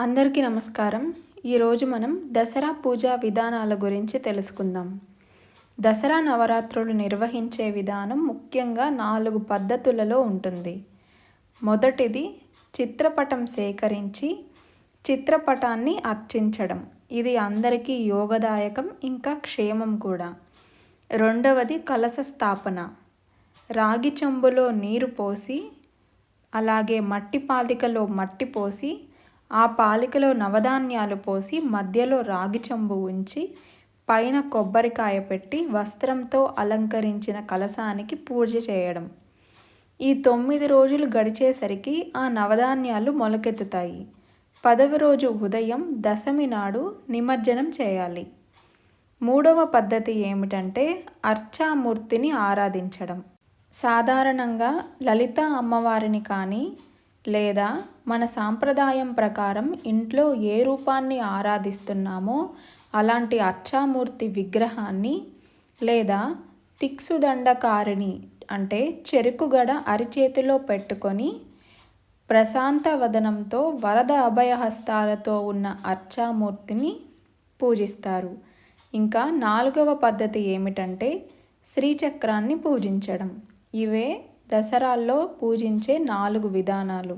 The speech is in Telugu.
అందరికీ నమస్కారం. ఈరోజు మనం దసరా పూజా విధానాల గురించి తెలుసుకుందాం. దసరా నవరాత్రులు నిర్వహించే విధానం ముఖ్యంగా నాలుగు పద్ధతులలో ఉంటుంది. మొదటిది చిత్రపటం సేకరించి చిత్రపటాన్ని అర్చించడం. ఇది అందరికీ యోగదాయకం ఇంకా క్షేమం కూడా. రెండవది కలశ స్థాపన. రాగి చెంబులో నీరు పోసి అలాగే మట్టి పాలికలో మట్టి పోసి ఆ పాలికలో నవధాన్యాలు పోసి మధ్యలో రాగి చెంబు ఉంచి పైన కొబ్బరికాయ పెట్టి వస్త్రంతో అలంకరించిన కలశానికి పూజ చేయడం. ఈ తొమ్మిది రోజులు గడిచేసరికి ఆ నవధాన్యాలు మొలకెత్తుతాయి. పదవ రోజు ఉదయం దశమి నాడు నిమజ్జనం చేయాలి. మూడవ పద్ధతి ఏమిటంటే అర్చామూర్తిని ఆరాధించడం. సాధారణంగా లలిత అమ్మవారిని కానీ లేదా మన సాంప్రదాయం ప్రకారం ఇంట్లో ఏ రూపాన్ని ఆరాధిస్తున్నామో అలాంటి అర్చామూర్తి విగ్రహాన్ని లేదా తిక్సుదండకారిణి అంటే చెరుకుగడ అరిచేతిలో పెట్టుకొని ప్రశాంత వదనంతో వరద అభయహస్తాలతో ఉన్న అర్చామూర్తిని పూజిస్తారు. ఇంకా నాలుగవ పద్ధతి ఏమిటంటే శ్రీచక్రాన్ని పూజించడం. ఇవే దసరాల్లో పూజించే నాలుగు విధానాలు